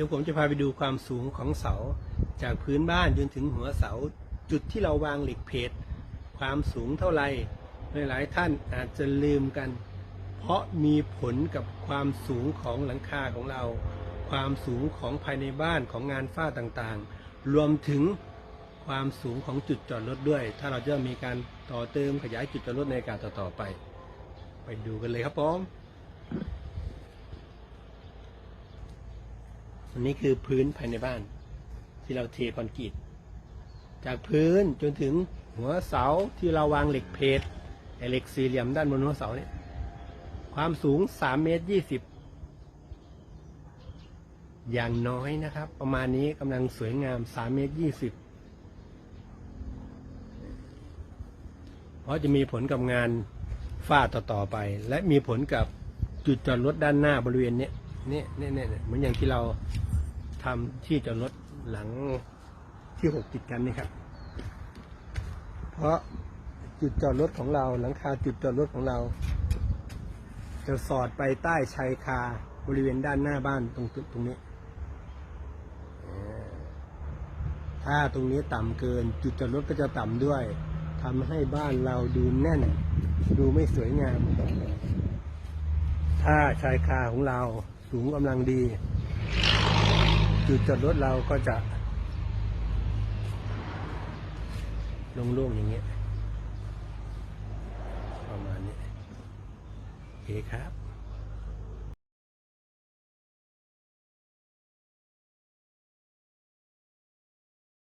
ดี๋ยวผมจะพาไปดูความสูงของเสา จากพื้นบ้านจนถึงหัวเสา จุดที่เราวางเหล็กเพจความสูงเท่าไหร่หลาย ๆ ท่านอาจจะลืมกัน เพราะมีผลกับความสูงของหลังคาของเรา ความสูงของภายในบ้านของงานฝ้าต่างๆ รวมถึงความสูงของจุดจอดรถด้วย ถ้าเราจะมีการต่อเติมขยายจุดจอดรถในการต่อๆไป ไปดูกันเลยครับผม อันนี้คือพื้นภายในบ้าน ที่เราเทคอนกรีต จากพื้นจนถึงหัวเสาที่เราวางเหล็กเพจไอเหล็กสี่เหลี่ยมด้านบนหัวเสาเนี่ยความสูง3เมตร20อย่างน้อยนะครับ ประมาณนี้กำลังสวยงาม3เมตร20เพราะจะมีผลกับงานฝ้าต่อๆไป และมีผลกับจุดจอดรถด้านหน้าบริเวณเนี้ เนี่ยเนี่ยเนี่ยเหมือนอย่างที่เราทำที่จอดรถหลังที่หกติดกันนี่ครับ เพราะจุดจอดรถของเรา หลังคาจุดจอดรถของเรา จะสอดไปใต้ชายคาบริเวณด้านหน้าบ้านตรงตรงนี้ ถ้าตรงนี้ต่ำเกิน จุดจอดรถก็จะต่ำด้วยทำให้บ้านเราดูแน่น ดูไม่สวยงาม ถ้าชายคาของเรา สูงกำลังดี จุดจอดรถเราก็จะโล่งๆอย่างเงี้ย ประมาณนี้โอเคครับ